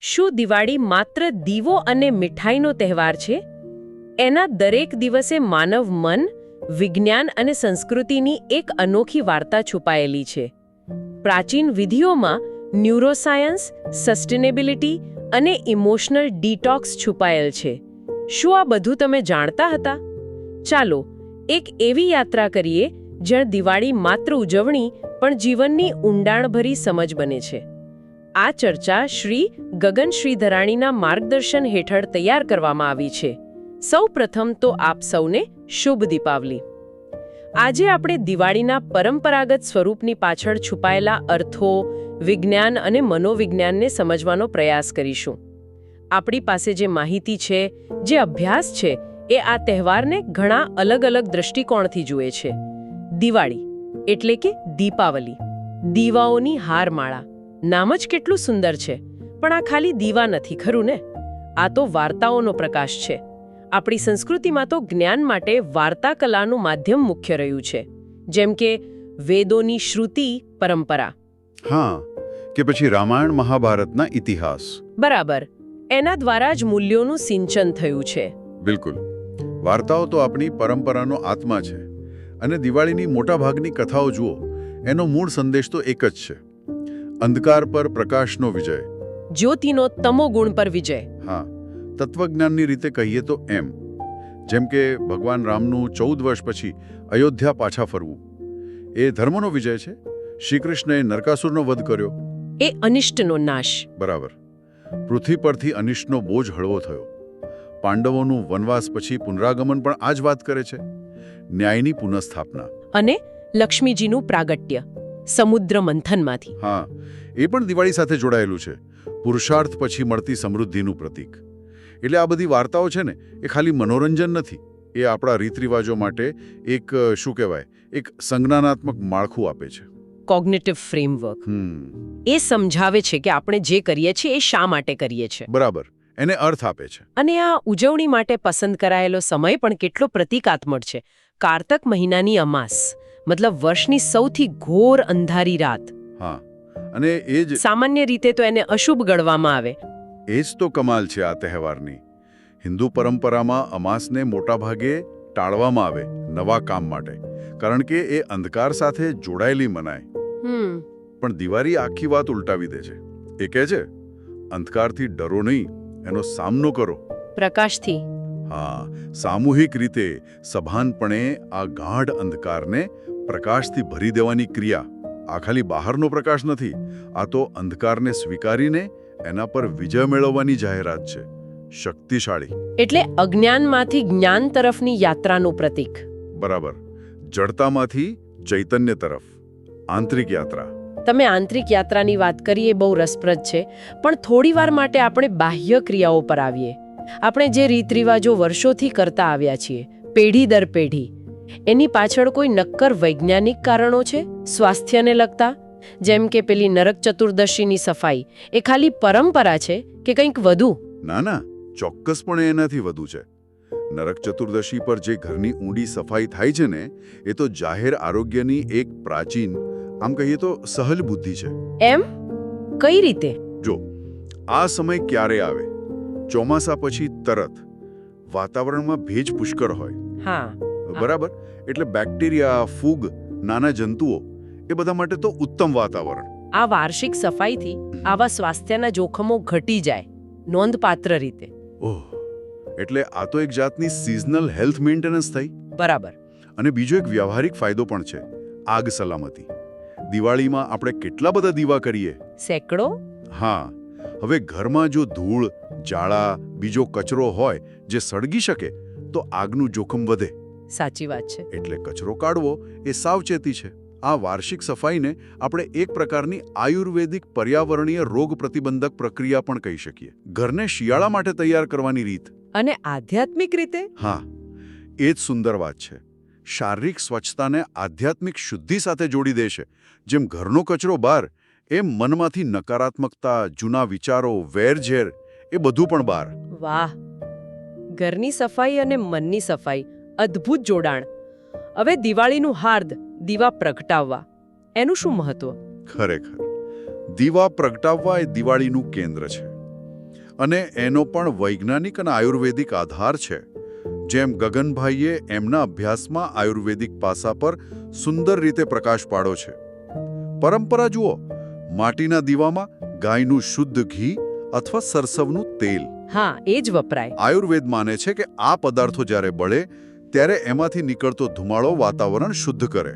શું દિવાળી માત્ર દીવો અને મીઠાઈનો તહેવાર છે? એના દરેક દિવસે માનવ મન, વિજ્ઞાન અને સંસ્કૃતિની એક અનોખી વાર્તા છુપાયેલી છે. પ્રાચીન વિધિઓમાં ન્યુરોસાયન્સ, સસ્ટેનેબિલિટી અને ઇમોશનલ ડિટોક્સ છુપાયેલ છે. શું આ બધું તમે જાણતા હતા? ચાલો, એક એવી યાત્રા કરીએ, જ્યાં દિવાળી માત્ર ઉજવણી, પણ જીવનની ઊંડાણભરી સમજ બને છે. આ ચર્ચા શ્રી ગગન શ્રીધરાણીના માર્ગદર્શન હેઠળ તૈયાર કરવામાં આવી છે. સૌ પ્રથમ તો આપ સૌને શુભ દીપાવલી. આજે આપણે દિવાળીના પરંપરાગત સ્વરૂપની પાછળ છુપાયેલા અર્થો, વિજ્ઞાન અને મનોવિજ્ઞાનને સમજવાનો પ્રયાસ કરીશું. આપણી પાસે જે માહિતી છે, જે અભ્યાસ છે, એ આ તહેવારને ઘણા અલગ અલગ દૃષ્ટિકોણથી જુએ છે. દિવાળી એટલે કે દીપાવલી. દીવાઓની હારમાળા. નામ જ કેટલું સુંદર છે. પણ આ ખાલી દીવા નથી ખરું ને? આ તો વાર્તાઓનો પ્રકાશ છે. આપણી સંસ્કૃતિમાં તો જ્ઞાન માટે વાર્તા કલાનું માધ્યમ મુખ્ય રહ્યું છે. જેમ કે વેદોની શ્રુતિ પરંપરા. હા કે પછી રામાયણ મહાભારતના ઇતિહાસ. બરાબર. એના દ્વારા જ મૂલ્યોનું સિંચન થયું છે. બિલકુલ. વાર્તાઓ તો આપણી પરંપરાનો આત્મા છે. અને દિવાળીની મોટાભાગની કથાઓ જુઓ એનો મૂળ સંદેશ તો એક જ છે. અંધકાર પર પ્રકાશનો વિજય. જ્યોતિનો તમો ગુણ પર વિજય. હા તત્વજ્ઞાનની રીતે કહીએ તો એમ. જેમ કે ભગવાન રામનું ચૌદ વર્ષ પછી અયોધ્યા પાછા ફરવું. એ ધર્મનો વિજય છે. શ્રી કૃષ્ણએ નરકાસુરનો વધ કર્યો. એ અનિષ્ટનો નાશ. બરાબર. પૃથ્વી પરથી અનિષ્ટનો બોજ હળવો થયો. પાંડવોનું વનવાસ પછી પુનરાગમન પણ આ જ વાત કરે છે. ન્યાયની પુનઃસ્થાપના. અને લક્ષ્મીજીનું પ્રાગટ્ય. સમુદ્ર મંથનમાંથી હા એ પણ દિવાળી સાથે જોડાયેલું છે. પુરુષાર્થ પછી મળતી સમૃદ્ધિનું પ્રતીક. એટલે આ બધી વાર્તાઓ છે ને એ ખાલી મનોરંજન નથી. એ આપણા રીતરિવાજો માટે એક શું કહેવાય એક સંજ્ઞાનાત્મક માળખું આપે છે. કોગ્નેટિવ ફ્રેમવર્ક એ સમજાવે છે કે આપણે જે કરીએ છીએ એ શા માટે કરીએ છીએ બરાબર. એને અર્થ આપે છે. અને આ ઉજવણી માટે પસંદ કરાયેલો સમય પણ કેટલો પ્રતિકાત્મક છે. કારતક મહિનાની અમાસ. મતલબ વર્ષની સૌથી ઘોર અંધારી રાત. હા અને એ જ સામાન્ય રીતે તો એને અશુભ ગણવામાં આવે. એ જ તો કમાલ છે આ તહેવારની. હિન્દુ પરંપરામાં અમાસને મોટાભાગે ટાળવામાં આવે નવા કામ માટે કારણ કે એ અંધકાર સાથે જોડાયેલી મનાય. હમ. પણ દિવાળી આખી વાત ઉલટાવી દે છે. એ કહે છે અંધકારથી ડરો નહીં એનો સામનો કરો. પ્રકાશથી. હા સામૂહિક રીતે સભાનપણે આ ગાઢ અંધકારને પ્રકાશથી ભરી દેવાની ક્રિયા. આ ખાલી બહારનો પ્રકાશ નથી આ તો અંધકારને સ્વીકારીને એના પર વિજય મેળવવાની જાહેરાત છે. શક્તિશાળી. એટલે અજ્ઞાનમાંથી જ્ઞાન તરફની યાત્રાનું પ્રતીક. બરાબર. જડતામાંથી ચૈતન્ય તરફ. આંતરિક યાત્રા. તમે આંતરિક યાત્રાની વાત કરીએ બહુ રસપ્રદ છે પણ થોડીવાર માટે આપણે બાહ્ય ક્રિયાઓ પર આવીએ. આપણે જે રીત રિવાજો વર્ષોથી કરતા આવ્યા છીએ પેઢી દર પેઢી. એની પાછળ કોઈ નક્કર વૈજ્ઞાનિક કારણો છે? સ્વાસ્થ્યને લગતા? જેમ કે પેલી નરક ચતુર્દશીની સફાઈ એ ખાલી પરંપરા છે કે કંઈક વધુ? ના ના ચોક્કસપણે એનાથી વધુ છે. નરક ચતુર્દશી પર જે ઘરની ઊંડી સફાઈ થાય છે ને એ તો જાહેર આરોગ્યની એક પ્રાચીન આમ કહીએ તો સહલ બુદ્ધિ છે. એમ? કઈ રીતે? જો આ સમય ક્યારે આવે? ચોમાસા પછી તરત. વાતાવરણમાં ભેજ પુષ્કળ હોય. હા. બરાબર? એટલે બેક્ટેરિયા ફૂગ નાના જંતુઓ એ બધા માટે તો ઉત્તમ વાતાવરણ. આ વાર્ષિક સફાઈથી આવા સ્વાસ્થ્યના જોખમો ઘટી જાય નોંધપાત્ર રીતે. ઓહ. એટલે આ તો એક જાતની સિઝનલ હેલ્થ મેન્ટેનન્સ થઈ. બરાબર. અને બીજો એક વ્યવહારિક ફાયદો પણ છે આગ સલામતી. દિવાળીમાં આપણે કેટલા બધા દીવા કરીએ? સેંકડો? હા. હવે ઘરમાં જો ધૂળ જાળા બીજો કચરો હોય જે સળગી શકે તો આગનું જોખમ વધે. સાચી વાત છે. એટલે કચરો કાઢવો એ સાવચેતી છે. આ વાર્ષિક સફાઈને આપણે એક પ્રકારની આયુર્વેદિક પર્યાવરણીય રોગ પ્રતિબંધક પ્રક્રિયા પણ કહી શકીએ. ઘરને શિયાળા માટે તૈયાર કરવાની રીત. અને આધ્યાત્મિક રીતે? હા એ જ સુંદર વાત છે. શારીરિક સ્વચ્છતાને આધ્યાત્મિક શુદ્ધિ સાથે જોડી દેશે જેમ ઘરનો કચરો બહાર એમ મનમાંથી નકારાત્મકતા જૂના વિચારો વેરઝેર એ બધું પણ બહાર. વાહ! ઘરની સફાઈ અને મનની સફાઈ અદ્ભુત જોડાણ. હવે દિવાળીનું હાર્દ દીવા પ્રગટાવવા. એનું શું મહત્વ? ખરેખર દીવા પ્રગટાવવા એ દિવાળીનું કેન્દ્ર છે. અને એનો પણ વૈજ્ઞાનિક અને આયુર્વેદિક આધાર છે. જેમ ગગનભાઈએ એમના અભ્યાસમાં આયુર્વેદિક પાસા પર સુંદર રીતે પ્રકાશ પાડો છે. પરંપરા જુઓ માટીના દીવામાં ગાયનું શુદ્ધ ઘી અથવા સરસવનું તેલ. હા એ જ વપરાય. આયુર્વેદ માને છે કે આ પદાર્થો જ્યારે બળે ત્યારે એમાંથી નીકળતો ધુમાડો વાતાવરણ શુદ્ધ કરે.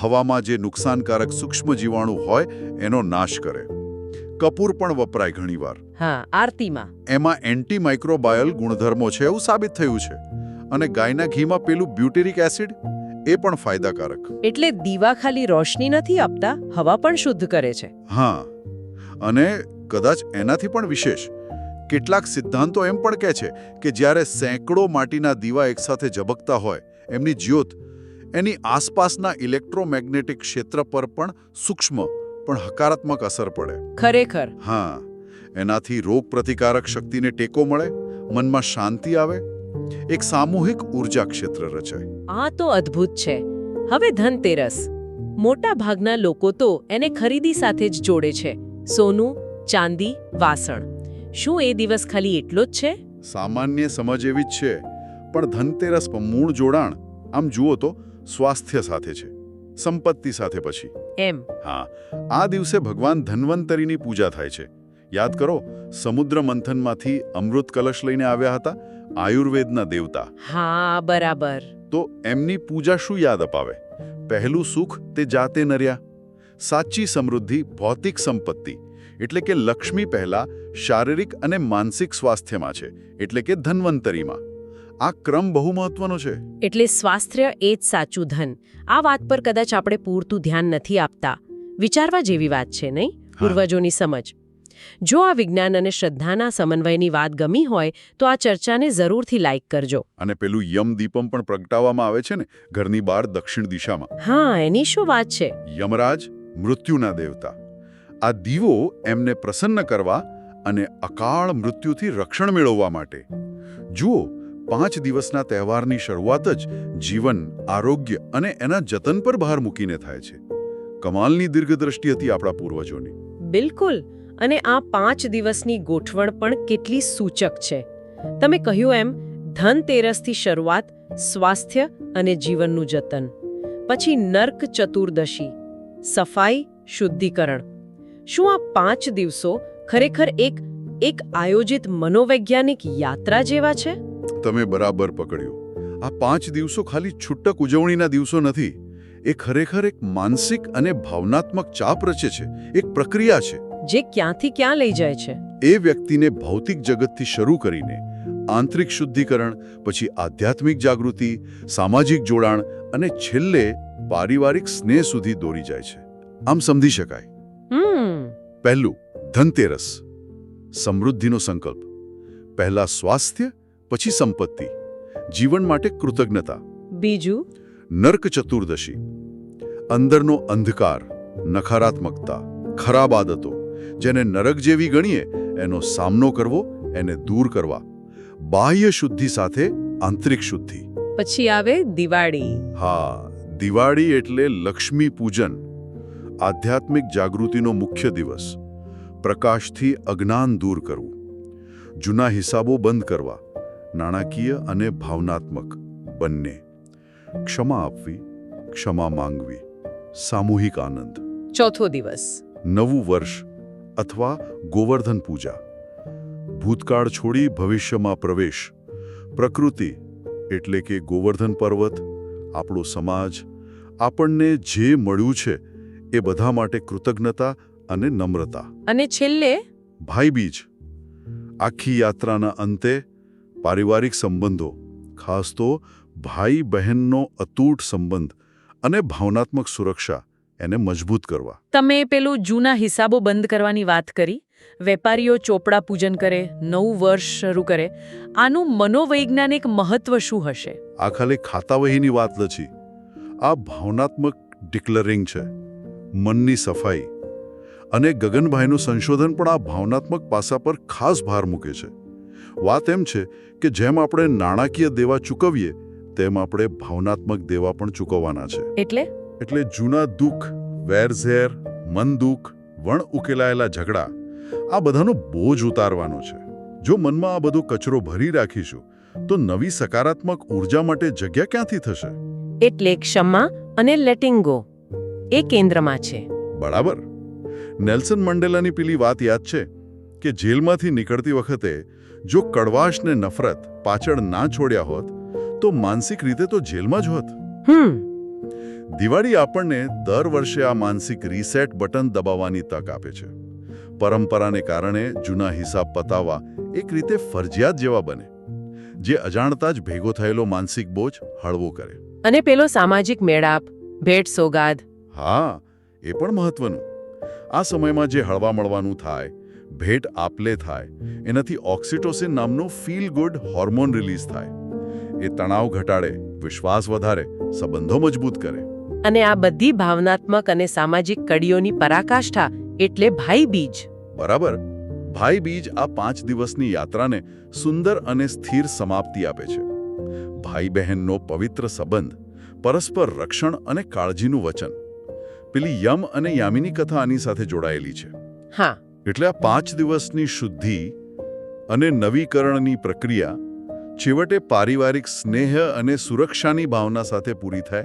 હવામાં જે નુકસાનકારક સૂક્ષ્મ જીવાણુ હોય એનો નાશ કરે. કપૂર પણ વપરાય ઘણીવાર. હા આરતીમાં. એમાં એન્ટીમાઇક્રોબાયલ ગુણધર્મો છે એવું સાબિત થયું છે. અને ગાયના ઘીમાં પેલું બ્યુટેરિક એસિડ એ પણ ફાયદાકારક. એટલે દીવા ખાલી રોશની નથી આપતા હવા પણ શુદ્ધ કરે છે. હા. અને કદાચ એનાથી પણ વિશેષ કેટલાક સિદ્ધાંતો એમ પણ કહે છે કે જ્યારે સેંકડો માટીના દીવા એકસાથે ઝબકતા હોય એમની જ્યોત એની આસપાસના ઇલેક્ટ્રોમેગ્નેટિક ક્ષેત્ર પર પણ સૂક્ષ્મ પણ હકારાત્મક અસર પડે. ખરેખર. હા એનાથી રોગ પ્રતિકારક શક્તિને ટેકો મળે મનમાં શાંતિ આવે એક સામૂહિક ઊર્જા ક્ષેત્ર રચાય. આ તો અદ્ભુત છે. હવે ધનતેરસ. મોટા ભાગના લોકો તો એને ખરીદી સાથે જ જોડે છે. સોનું ચાંદી વાસણ. શું એ દિવસ ખાલી એટલો જ છે? સામાન્ય સમજ એવી જ છે. પણ ધનતેરસ પર મૂળ જોડાણ આમ જુઓ તો સ્વાસ્થ્ય સાથે છે. સંપત્તિ સાથે પછી. એમ. હા. આ દિવસે ભગવાન ધન્વંતરીની પૂજા થાય છે. યાદ કરો સમુદ્ર મંથનમાંથી અમૃત કલશ લઈને આવ્યા હતા આયુર્વેદના દેવતા. હા બરાબર. તો એમની પૂજા શું યાદ અપાવે? પહેલું સુખ તે જાતે નર્યા. સાચી સમૃદ્ધિ ભૌતિક સંપત્તિ. એટલે કે લક્ષ્મી પહેલા શારીરિક અને માનસિક સ્વાસ્થ્યમાં છે એટલે કે ધન્વંતરીમાં. આ ક્રમ બહુ મહત્વનો છે. એટલે સ્વાસ્થ્ય એ જ સાચું ધન. આ વાત પર કદાચ આપણે પૂરતું ધ્યાન નથી આપતા. વિચારવા જેવી વાત છે નહીં? પૂર્વજોની સમજ. જો આ વિજ્ઞાન અને શ્રદ્ધાના સમન્વયની વાત ગમી હોય તો આ ચર્ચાને જરૂરથી લાઇક કરજો. અને પેલું યમ દીપમ પણ પ્રગટાવવામાં આવે છે ને ઘરની બહાર દક્ષિણ દિશામાં. હા એની શું વાત છે? યમરાજ મૃત્યુના દેવતા. આ દીવો એમને પ્રસન્ન કરવા અને અકાળ મૃત્યુથી રક્ષણ મેળવવા માટે. જુઓ, પાંચ દિવસના તહેવારની શરૂઆત જ જીવન, આરોગ્ય અને એના જતન પર ભાર મૂકીને થાય છે. કમાલની દીર્ઘદ્રષ્ટિ હતી આપણા પૂર્વજોની. બિલકુલ, અને આ પાંચ દિવસની ગોઠવણ પણ કેટલી સૂચક છે. તમે કહ્યું એમ ધનતેરસથી શરૂઆત, સ્વાસ્થ્ય અને જીવનનું જતન. પછી નર્ક ચતુર્દશી, સફાઈ, શુદ્ધિકરણ. શું આ પાંચ દિવસો ખરેખર એક એક આયોજિત મનોવૈજ્ઞાનિક યાત્રા જેવા છે? તમે બરાબર પકડ્યું. આ પાંચ દિવસો ખાલી છૂટક ઉજવણીના દિવસો નથી. એ ખરેખર એક માનસિક અને ભાવનાત્મક ચાપ રચે છે. એક પ્રક્રિયા છે. જે ક્યાંથી ક્યાં લઈ જાય છે? એ વ્યક્તિને ભૌતિક જગતથી શરૂ કરીને આંતરિક શુદ્ધિકરણ પછી આધ્યાત્મિક જાગૃતિ સામાજિક જોડાણ અને છેલ્લે પારિવારિક સ્નેહ સુધી દોરી જાય છે. આમ સમજી શકાય. હમ. પહેલું ધનતેરસ. સમૃદ્ધિનો સંકલ્પ. પહેલા સ્વાસ્થ્ય પછી સંપત્તિ. જીવન માટે કૃતજ્ઞતા. બીજું? નર્ક ચતુર્દશી. અંદરનો અંધકાર નકારાત્મકતા ખરાબ આદતો. જેને નરક જેવી ગણીએ એનો સામનો કરવો એને દૂર કરવા. બાહ્ય શુદ્ધિ સાથે આંતરિક શુદ્ધિ. પછી આવે દિવાળી. હા દિવાળી એટલે લક્ષ્મી પૂજન. આધ્યાત્મિક જાગૃતિનો મુખ્ય દિવસ. પ્રકાશથી અજ્ઞાન દૂર કરવું. જૂના હિસાબો બંધ કરવા. નાણાકીય અને ભાવનાત્મક બંને. ક્ષમા આપવી ક્ષમા માંગવી. સામૂહિક આનંદ. ચોથો દિવસ. નવું વર્ષ અથવા ગોવર્ધન પૂજા. ભૂતકાળ છોડી ભવિષ્યમાં પ્રવેશ. પ્રકૃતિ એટલે કે ગોવર્ધન પર્વત આપણો સમાજ આપણને જે મળ્યું છે એ બધા માટે કૃતજ્ઞતા અને નમ્રતા. અને છેલ્લે? ભાઈબીજ. આખી યાત્રાના અંતે પારિવારિક સંબંધો ખાસ તો ભાઈ બહેનનો અતૂટ સંબંધ અને ભાવનાત્મક સુરક્ષા એને મજબૂત કરવા. તમે પેલું જૂના હિસાબો બંધ કરવાની વાત કરી? વેપારીઓ ચોપડા પૂજન કરે નવું વર્ષ શરૂ કરે. આનું મનોવૈજ્ઞાનિક મહત્વ શું હશે? આ ખાલી ખાતાવહીની વાત નથી. આ ભાવનાત્મક ડિક્લરિંગ છે. મનની સફાઈ અને ગગનભાઈનું સંશોધન પણ આ ભાવનાત્મક પાસા પર ખાસ ભાર મૂકે છે. વાત એમ છે કે જેમ આપણે નાણાકીય દેવા ચૂકવીએ તેમ આપણે ભાવનાત્મક દેવા પણ ચૂકવવાના છે. એટલે? એટલે જૂના દુઃખ વેરઝેર મન દુઃખ વણ ઉકેલાયેલા ઝઘડા આ બધાનો બોજ ઉતારવાનો છે. જો મનમાં આ બધો કચરો ભરી રાખીશું તો નવી સકારાત્મક ઊર્જા માટે જગ્યા ક્યાંથી થશે? એટલે ક્ષમા અને લેટિંગ ગો એ કેન્દ્રમાં છે. બરાબર. નેલ્સન મંડેલાની પેલી વાત યાદ છે કે જેલમાંથી નીકળતી વખતે જો કડવાશ ને નફરત પાછળ ના છોડ્યા હોત તો માનસિક રીતે તો જેલમાં જ હોત. દિવાળી આપણને દર વર્ષે આ માનસિક રીસેટ બટન દબાવવાની તક આપે છે. પરંપરાને કારણે જૂના હિસાબ પતાવવા એક રીતે ફરજિયાત જેવા બને જે અજાણતા જ ભેગો થયેલો માનસિક બોજ હળવો કરે. અને પેલો સામાજિક મેળાપ ભેટ સોગાદ હા એ પણ મહત્વનું. આ સમયમાં જે હળવા મળવાનું થાય ભેટ આપલે થાય એનાથી ઓક્સિટોસિન નામનું ફીલ ગુડ હોર્મોન રિલીઝ થાય. એ તણાવ ઘટાડે વિશ્વાસ વધારે સંબંધો મજબૂત કરે. અને આ બધી ભાવનાત્મક અને સામાજિક કડીઓની પરાકાષ્ઠા એટલે ભાઈ બીજ. બરાબર. ભાઈ બીજ આ પાંચ દિવસની યાત્રાને સુંદર અને સ્થિર સમાપ્તિ આપે છે. ભાઈ બહેનનો પવિત્ર સંબંધ પરસ્પર રક્ષણ અને કાળજીનું વચન. પેલી યમ અને યામિની કથા આની સાથે જોડાયેલી છે. હા. એટલે આ પાંચ દિવસની શુદ્ધિ અને નવીકરણની પ્રક્રિયા છેવટે પારિવારિક સ્નેહ અને સુરક્ષાની ભાવના સાથે પૂરી થાય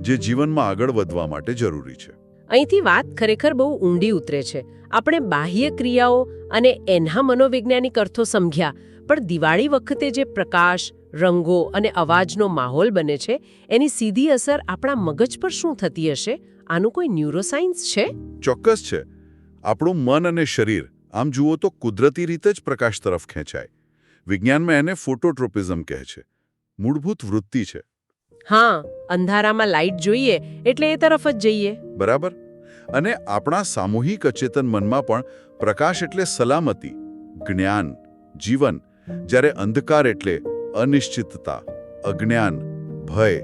જે જીવનમાં આગળ વધવા માટે જરૂરી છે. અહીંથી વાત ખરેખર બહુ ઊંડી ઉતરે છે. આપણે બાહ્ય ક્રિયાઓ અને એના મનોવૈજ્ઞાનિક અર્થો સમજ્યા પણ દિવાળી વખતે જે પ્રકાશ રંગો અને અવાજનો માહોલ બને છે એની સીધી અસર આપણા મગજ પર શું થતી હશે? આનું કોઈ ન્યુરોસાયન્સ છે? ચોક્કસ છે. આપણું મન અને શરીર આમ જુઓ તો કુદરતી રીતે જ પ્રકાશ તરફ ખેંચાય. વિજ્ઞાનમાં એને ફોટોટ્રોપિઝમ કહે છે. મૂળભૂત વૃત્તિ છે. હા અંધારામાં લાઇટ જોઈએ એટલે એ તરફ જ જઈએ. બરાબર? અને આપણા સામૂહિક અચેતન મનમાં પણ પ્રકાશ એટલે સલામતી જ્ઞાન જીવન. જ્યારે અંધકાર એટલે અનિશ્ચિતતા અજ્ઞાન ભય.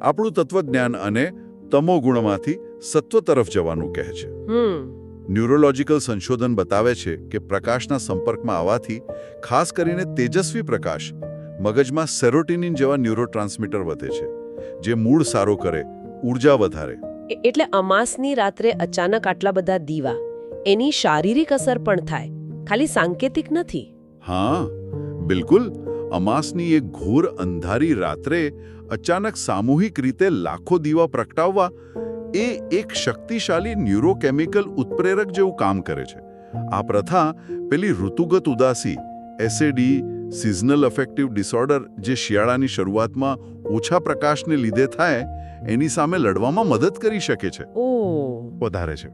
આપણું તત્વજ્ઞાન અને તમો ગુણમાંથી સત્વ તરફ જવાનું કહે છે. હમ. ન્યુરોલોજીકલ સંશોધન બતાવે છે કે પ્રકાશના સંપર્કમાં આવવાથી ખાસ કરીને તેજસ્વી પ્રકાશ મગજમાં સેરોટિનિન જેવા ન્યુરોટ્રાન્સમીટર વધે છે જે મૂળ સારો કરે ઊર્જા વધારે. એટલે અમાસની રાત્રે અચાનક આટલા બધા દીવા એની શારીરિક અસર પણ થાય ખાલી સાંકેતિક નથી? હા બિલકુલ. અમાસની એક ઘોર અંધારી રાત્રે અચાનક સામૂહિક રીતે લાખો દીવા પ્રગટાવવા એ એક શક્તિશાળી ન્યુરોકેમિકલ ઉત્પ્રેરક જેવું કામ કરે છે. આ પ્રથા પેલી ઋતુગત ઉદાસી એસએડી સિઝનલ અફેક્ટિવ ડિસઓર્ડર જે શિયાળાની શરૂઆતમાં ઓછા પ્રકાશને લીધે થાય એની સામે લડવામાં મદદ કરી શકે છે. વધારે છે.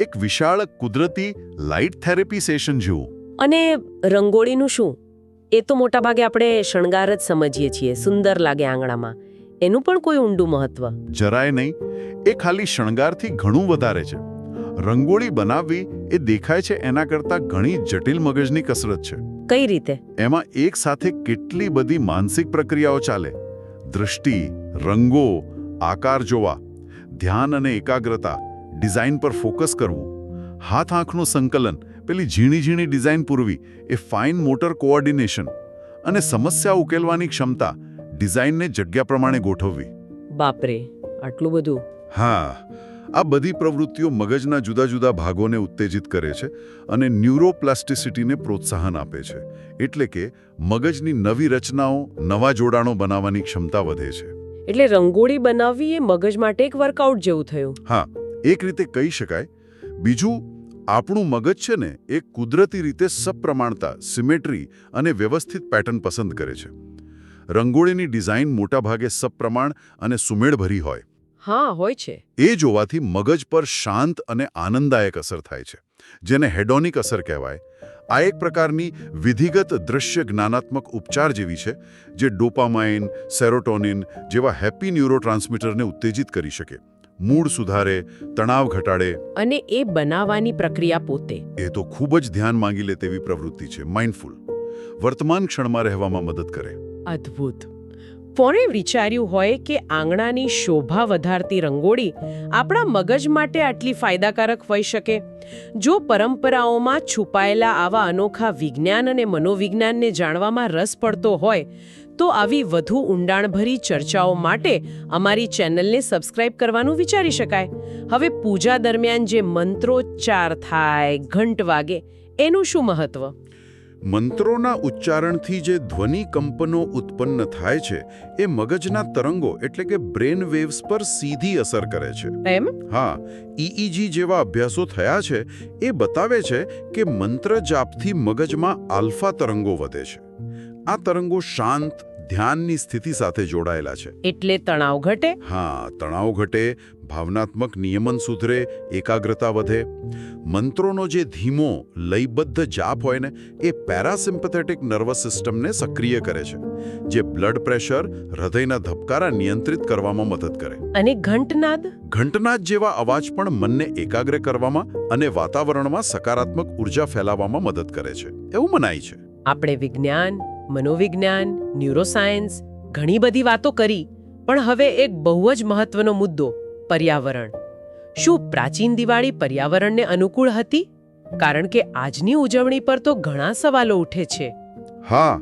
એક વિશાળ કુદરતી લાઇટ થેરેપી સેશન જેવું. અને રંગોળીનું શું? એ તો મોટાભાગે આપણે શણગાર જ સમજીએ છીએ સુંદર લાગે આંગણામાં. એનું પણ કોઈ ઊંડું મહત્વ? જરાય નહીં. એ ખાલી શણગારથી ઘણું વધારે છે. રંગોળી બનાવવી એ દેખાય છે એના કરતાં ઘણી જટિલ મગજની કસરત છે. કઈ રીતે? એમાં એક સાથે કેટલી બધી માનસિક પ્રક્રિયાઓ ચાલે. દૃષ્ટિ રંગો આકાર જોવા ધ્યાન અને એકાગ્રતા ડિઝાઇન પર ફોકસ કરવું હાથ આંખનું સંકલન પેલી ઝીણી ઝીણી ડિઝાઇન પૂરવી એ ફાઇન મોટર કોઓર્ડિનેશન અને સમસ્યા ઉકેલવાની ક્ષમતા ડિઝાઇનને જગ્યા પ્રમાણે ગોઠવવી. બાપરે આટલું બધું? હા આ બધી પ્રવૃત્તિઓ મગજના જુદા જુદા ભાગોને ઉત્તેજિત કરે છે અને ન્યુરોપ્લાસ્ટિસિટીને પ્રોત્સાહન આપે છે. એટલે કે મગજની નવી રચનાઓ નવા જોડાણો બનાવવાની ક્ષમતા વધે છે. એટલે રંગોળી બનાવવી એ મગજ માટે એક વર્કઆઉટ જેવું થયું? હા એક રીતે કહી શકાય. બીજું આપણું મગજ છે ને એ કુદરતી રીતે સપ્રમાણતા સિમેટ્રી અને વ્યવસ્થિત પેટર્ન પસંદ કરે છે. રંગોળીની ડિઝાઇન મોટાભાગે સપ્રમાણ અને સુમેળભરી હોય. હા હોય છે. એ જોવાથી મગજ પર શાંત અને આનંદદાયક અસર થાય છે જેને હેડોનિક અસર કહેવાય. આ એક પ્રકારની વિધિગત દૃશ્ય જ્ઞાનાત્મક ઉપચાર જેવી છે જે ડોપામાઇન સેરોટોનિન જેવા હેપી ન્યુરોટ્રાન્સમીટરને ઉત્તેજિત કરી શકે. મૂડ સુધારે તણાવ ઘટાડે. અને એ બનાવવાની પ્રક્રિયા પોતે. એ તો ખૂબ જ ધ્યાન માંગી લે તેવી પ્રવૃત્તિ છે માઇન્ડફુલ વર્તમાન ક્ષણમાં રહેવામાં મદદ કરે. અદ્ભુત. કોણે વિચાર્યું હોય કે આંગણાની શોભા વધારતી રંગોળી આપણા મગજ માટે આટલી ફાયદાકારક હોઈ શકે. જો પરંપરાઓમાં છુપાયેલા આવા અનોખા વિજ્ઞાન અને મનોવિજ્ઞાનને જાણવામાં રસ પડતો હોય તો આવી વધુ ઊંડાણભરી ચર્ચાઓ માટે અમારી ચેનલને સબસ્ક્રાઇબ કરવાનું વિચારી શકાય. હવે પૂજા દરમિયાન જે મંત્રોચ્ચાર થાય ઘંટ વાગે એનું શું મહત્વ? મંત્રોના ઉચ્ચારણથી જે ધ્વનિ કંપનો ઉત્પન્ન થાય છે એ મગજના તરંગો એટલે કે બ્રેન વેવ્સ પર સીધી અસર કરે છે. એમ? હા ઈઈજી જેવા અભ્યાસો થયા છે એ બતાવે છે કે મંત્ર જાપથી મગજમાં આલ્ફા તરંગો વધે છે. આ તરંગો શાંત ધ્યાનની સ્થિતિ સાથે જોડાયેલા છે. એટલે તણાવ ઘટે? હા તણાવ ઘટે ભાવનાત્મક નિયમન સુધરે એકાગ્રતા વધે. મંત્રોનો જે ધીમો લયબદ્ધ જાપ હોય ને એ પેરાસિમ્પથેટિક નર્વસ સિસ્ટમને સક્રિય કરે છે જે બ્લડ પ્રેશર હૃદયના ધબકારા નિયંત્રિત કરવામાં મદદ કરે. અને ઘંટનાદ? ઘંટનાદ જેવા અવાજ પણ મનને એકાગ્ર કરવામાં અને વાતાવરણમાં સકારાત્મક ઊર્જા ફેલાવવામાં મદદ કરે છે. એવું મનાય છે. આપણે વિજ્ઞાન મનોવિજ્ઞાન ન્યુરોસાયન્સ ઘણી બધી વાતો કરી પણ હવે એક બહુ જ મહત્વનો મુદ્દો પર્યાવરણ. શું પ્રાચીન દિવાળી પર્યાવરણને અનુકૂળ હતી? કારણ કે આજની ઉજવણી પર તો ઘણા સવાલો ઉઠે છે. હા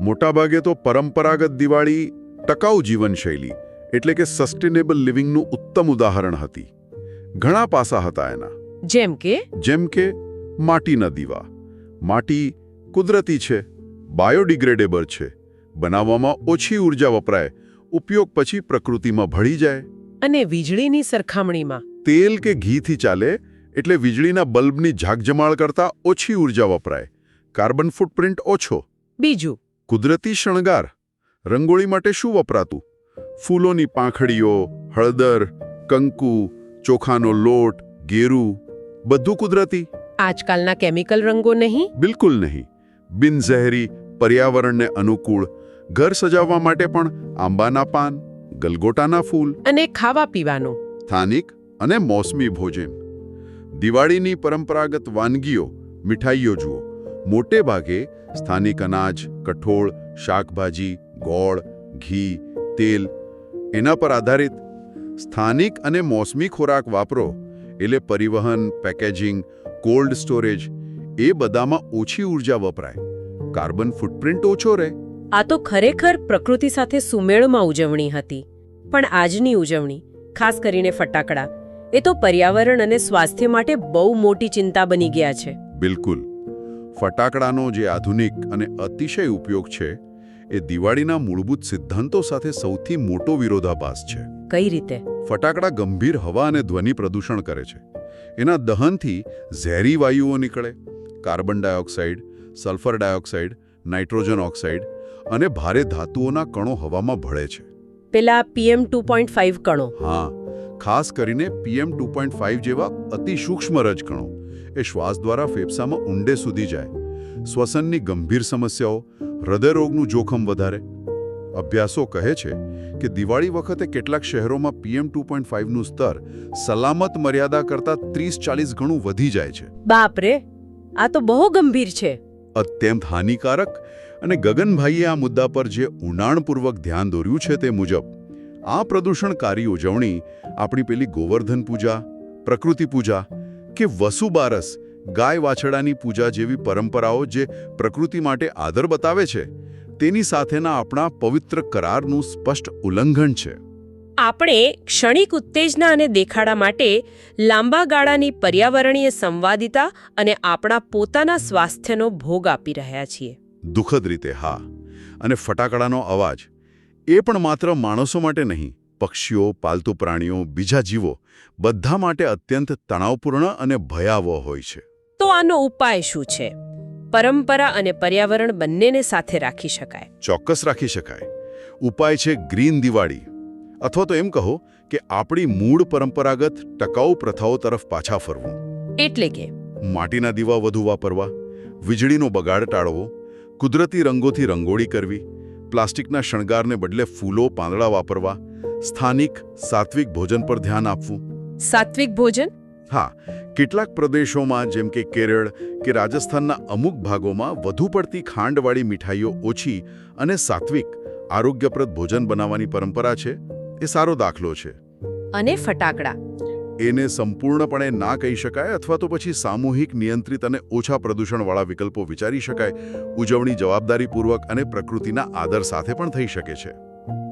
મોટાભાગે તો પરંપરાગત દિવાળી ટકાઉ જીવનશૈલી એટલે કે સસ્ટેનેબલ લિવિંગનું ઉત્તમ ઉદાહરણ હતી. ઘણા પાસા હતા એના. જેમ કે? જેમ કે માટીના દીવા. માટી કુદરતી છે. બાયોડિગ્રેડેબલ છે. બનાવવામાં ઓછી ઊર્જા વપરાય ઉપયોગ પછી પ્રકૃતિમાં ભળી જાય. અને વીજળીની સરખામણીમાં. તેલ કે ઘીથી ચાલે એટલે વીજળીના બલ્બની ઝાકઝમાળ કરતાં ઓછી ઊર્જા વપરાય. કાર્બન ફૂટપ્રિન્ટ ઓછો. બીજું. કુદરતી શણગાર. રંગોળી માટે શું વપરાતું? ફૂલોની પાંખડીઓ હળદર કંકુ ચોખાનો લોટ ગેરું બધું કુદરતી. આજકાલના કેમિકલ રંગો નહીં? બિલકુલ નહીં. બિનઝહેરી પર્યાવરણને અનુકૂળ ઘર સજાવવા માટે પણ આંબાના પાન ગલગોટાના ફૂલ અને ખાવા પીવાનું. સ્થાનિક અને મોસમી ભોજન. દિવાળીની પરંપરાગત વાનગીઓ મીઠાઈઓ જુઓ. મોટે ભાગે સ્થાનિક અનાજ કઠોળ શાકભાજી ગોળ ઘી તેલ એના પર આધારિત. સ્થાનિક અને મોસમી ખોરાક વાપરો એટલે પરિવહન પેકેજિંગ કોલ્ડ સ્ટોરેજ એ બધામાં ઓછી ઊર્જા વપરાય. કાર્બન ફૂટપ્રિન્ટ ઓછો રહે. આ તો ખરેખર પ્રકૃતિ સાથે સુમેળમાં ઉજવણી હતી. પણ આજની ઉજવણી ખાસ કરીને ફટાકડા એ તો પર્યાવરણ અને સ્વાસ્થ્ય માટે બહુ મોટી ચિંતા બની ગયા છે. બિલકુલ. ફટાકડાનો જે આધુનિક અને અતિશય ઉપયોગ છે એ દિવાળીના મૂળભૂત સિદ્ધાંતો સાથે સૌથી મોટો વિરોધાભાસ છે. કઈ રીતે? ફટાકડા ગંભીર હવા અને ધ્વનિ પ્રદૂષણ કરે છે. એના દહનથી ઝેરી વાયુઓ નીકળે carbon dioxide sulphur dioxide nitrogen oxide અને ભારે ધાતુઓના કણો હવામાં ભળે છે. પેલા પીએમ ટુ પોઈન્ટ ફાઈવ કણો. હા ખાસ કરીને પીએમ ટુ પોઈન્ટ ફાઈવ જેવા અતિ સૂક્ષ્મ રજકણો એ શ્વાસ દ્વારા ફેફસામાં ઊંડે સુધી જાય. શ્વસનની ગંભીર સમસ્યાઓ હૃદયરોગનું જોખમ વધારે. અભ્યાસો કહે છે કે દિવાળી વખતે કેટલાક શહેરોમાં પીએમ ટુ પોઈન્ટ ફાઇવનું સ્તર સલામત મર્યાદા કરતાં ત્રીસ ચાલીસ ગણું વધી જાય છે. બાપરે આ તો બહુ ગંભીર છે. અત્યંત હાનિકારક અને ગગનભાઈએ આ મુદ્દા પર જે ઊંડાણપૂર્વક ધ્યાન દોર્યું છે તે મુજબ, આ પ્રદૂષણકારી ઉજવણી, આપણી પેલી ગોવર્ધન પૂજા, પ્રકૃતિ પૂજા કે વસુબારસ ગાય વાછડાની પૂજા જેવી પરંપરાઓ જે પ્રકૃતિ માટે આદર બતાવે છે, તેની સાથેના આપણા પવિત્ર કરારનું સ્પષ્ટ ઉલ્લંઘન છે. આપણે ક્ષણિક ઉત્તેજના અને દેખાડા માટે લાંબા ગાળાની પર્યાવરણીય સંવાદિતા અને આપણા પોતાના સ્વાસ્થ્યનો ભોગ આપી રહ્યા છીએ. દુઃખદ રીતે હા. અને ફટાકડાનો અવાજ એ પણ માત્ર માણસો માટે નહીં પક્ષીઓ પાલતુ પ્રાણીઓ બીજા જીવો બધા માટે અત્યંત તણાવપૂર્ણ અને ભયાવહ હોય છે. તો આનો ઉપાય શું છે? પરંપરા અને પર્યાવરણ બંનેને સાથે રાખી શકાય. ચોક્કસ રાખી શકાય. ઉપાય છે ગ્રીન દિવાળી. અથવા તો એમ કહો કે આપણી મૂળ પરંપરાગત ટકાઉ પ્રથાઓ તરફ પાછા ફરવું. એટલે કે? માટીના દીવા વધુ વાપરવા વીજળીનો બગાડ ટાળવો કુદરતી રંગોથી રંગોળી કરવી પ્લાસ્ટિકના શણગારને બદલે ફૂલો પાંદડા વાપરવા સ્થાનિક સાત્વિક ભોજન પર ધ્યાન આપવું. સાત્વિક ભોજન? હા કેટલાક પ્રદેશોમાં જેમ કે કેરળ કે રાજસ્થાનના અમુક ભાગોમાં વધુ પડતી ખાંડવાળી મીઠાઈઓ ઓછી અને સાત્વિક આરોગ્યપ્રદ ભોજન બનાવવાની પરંપરા છે. એ સારો દાખલો છે. અને ફટાકડા. એને સંપૂર્ણપણે ના કહી શકાય અથવા તો પછી સામૂહિક નિયંત્રિત અને ઓછા પ્રદૂષણવાળા વિકલ્પો વિચારી શકાય ઉજવણી જવાબદારીપૂર્વક અને પ્રકૃતિના આદર સાથે પણ થઈ શકે છે.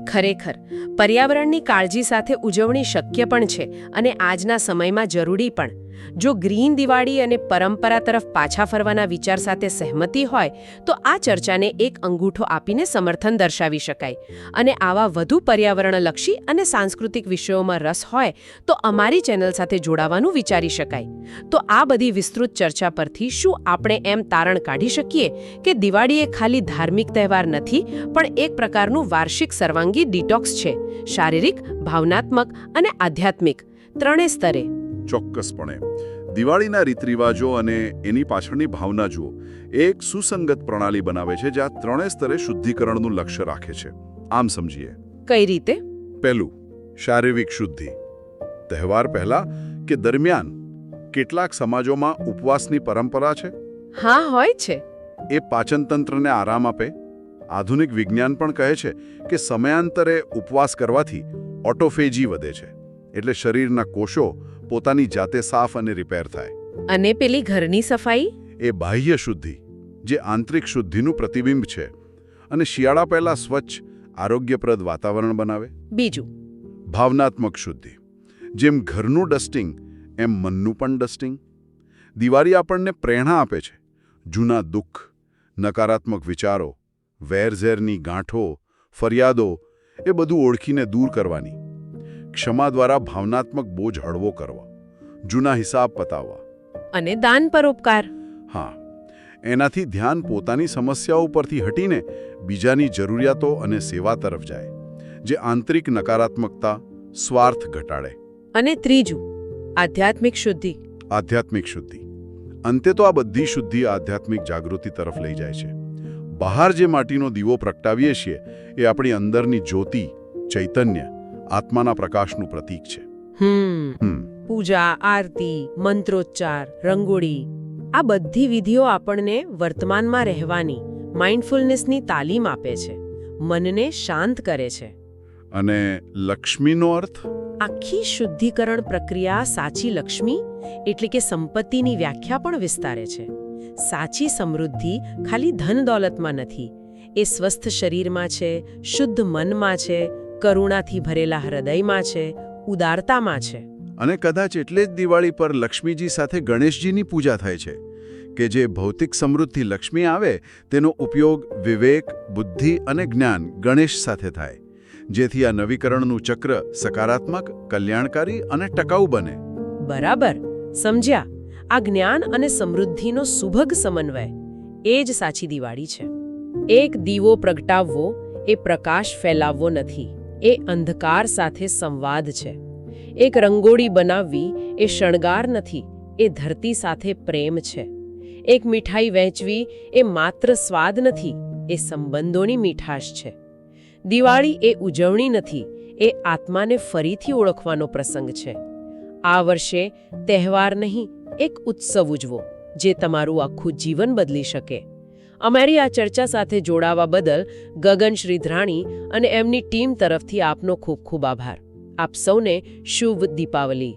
ખરેખર પર્યાવરણની કાળજી સાથે ઉજવણી શક્ય પણ છે અને આજના સમયમાં જરૂરી પણ. જો ગ્રીન દિવાળી અને પરંપરા તરફ પાછા ફરવાના વિચાર સાથે સહમતિ હોય, તો આ ચર્ચાને એક અંગૂઠો આપીને સમર્થન દર્શાવી શકાય. અને આવા વધુ પર્યાવરણલક્ષી અને સાંસ્કૃતિક વિષયોમાં રસ હોય, તો અમારી ચેનલ સાથે જોડાવાનું વિચારી શકાય. તો આ બધી વિસ્તૃત ચર્ચા પરથી શું આપણે એમ તારણ કાઢી શકીએ કે દિવાળી એ ખાલી ધાર્મિક તહેવાર નથી, પણ એક પ્રકારનું વાર્ષિક સર્વાંગી ડિટોક્સ છે. શારીરિક, ભાવનાત્મક અને આધ્યાત્મિક. ત્રણે સ્તરે. ચોક્કસપણે. દિવાળીના રીતરિવાજો અને એની પાછળની ભાવના જુઓ. એ એક સુસંગત પ્રણાલી બનાવે છે જે આ ત્રણેય સ્તરે શુદ્ધિકરણનું લક્ષ્ય રાખે છે. આમ સમજીએ. કઈ રીતે? પહેલું શારીરિક શુદ્ધિ. તહેવાર પહેલા કે દરમિયાન કેટલાક સમાજોમાં ઉપવાસની પરંપરા છે? હા હોય છે. એ પાચનતંત્રને આરામ આપે. આધુનિક વિજ્ઞાન પણ કહે છે કે સમયાંતરે ઉપવાસ કરવાથી ઓટોફેજી વધે છે. એટલે શરીરના કોષો પોતાની જાતે સાફ અને રિપેર થાય. અને પેલી ઘરની સફાઈ? એ બાહ્ય શુદ્ધિ જે આંતરિક શુદ્ધિનું પ્રતિબિંબ છે અને શિયાળા પહેલા સ્વચ્છ આરોગ્યપ્રદ વાતાવરણ બનાવે. બીજું? ભાવનાત્મક શુદ્ધિ જેમ ઘરનું ડસ્ટિંગ એમ મનનું પણ ડસ્ટિંગ દિવાળી આપણને પ્રેરણા આપે છે. જૂના દુઃખ નકારાત્મક વિચારો વેરઝેરની ગાંઠો ફરિયાદો એ બધું ઓળખીને દૂર કરવાની. ક્ષમા દ્વારા ભાવનાત્મક બોજ હળવો કરવો જૂના હિસાબ પતાવવા. અને દાન પરોપકાર હા એનાથી ધ્યાન પોતાની સમસ્યાઓ પરથી હટીને બીજાની જરૂરિયાતો અને સેવા તરફ જાય જે આંતરિક નકારાત્મકતા સ્વાર્થ ઘટાડે. અને ત્રીજું આધ્યાત્મિક શુદ્ધિ. આધ્યાત્મિક શુદ્ધિ. અંતે તો આ બધી શુદ્ધિ આધ્યાત્મિક જાગૃતિ તરફ લઈ જાય છે. બહાર જે માટીનો દીવો પ્રગટાવીએ છીએ એ આપણી અંદરની જ્યોતિ ચૈતન્ય આત્માના પ્રકાશનું પ્રતીક છે. પૂજા આરતી મંત્રોચ્ચાર રંગોળી આ બધી વિધિઓ આપણને વર્તમાનમાં રહેવાની માઇન્ડફુલનેસની તાલીમ આપે છે. મનને શાંત કરે છે. અને લક્ષ્મીનો અર્થ? આખી શુદ્ધિકરણ પ્રક્રિયા સાચી લક્ષ્મી એટલે કે સંપત્તિની વ્યાખ્યા પણ વિસ્તારે છે. સાચી સમૃદ્ધિ ખાલી ધન દોલતમાં નથી. એ સ્વસ્થ શરીરમાં છે શુદ્ધ મનમાં છે કરુણાથી ભરેલા હૃદયમાં છે ઉદારતામાં છે. અને કદાચ એટલે જ દિવાળી પર લક્ષ્મીજી સાથે ગણેશજીની પૂજા થાય છે કે જે ભૌતિક સમૃદ્ધિ લક્ષ્મી આવે તેનો ઉપયોગ વિવેક બુદ્ધિ અને જ્ઞાન ગણેશ સાથે થાય જેથી આ નવીકરણનું ચક્ર સકારાત્મક કલ્યાણકારી અને ટકાઉ બને. બરાબર. સમજ્યા. આ જ્ઞાન અને સમૃદ્ધિનો સુભગ સમન્વય. એ જ સાચી દિવાળી છે. એક દીવો પ્રગટાવવો એ પ્રકાશ ફેલાવવો નથી. એ અંધકાર સાથે સંવાદ છે. એક રંગોળી બનાવવી એ શણગાર નથી, એ ધરતી સાથે પ્રેમ છે. એક મીઠાઈ વહેંચવી એ માત્ર સ્વાદ નથી, એ સંબંધોની મીઠાશ છે. દિવાળી એ ઉજવણી નથી, એ આત્માને ફરીથી ઓળખવાનો પ્રસંગ છે. આ વર્ષે તહેવાર નહીં, એક ઉત્સવ ઉજવો, જે તમારું આખું જીવન બદલી શકે. અમારી આ ચર્ચા સાથે જોડાવા બદલ ગગન શ્રીધરાણી અને એમની ટીમ તરફથી આપનો ખૂબ ખૂબ આભાર. આપ સૌને શુભ દીપાવલી.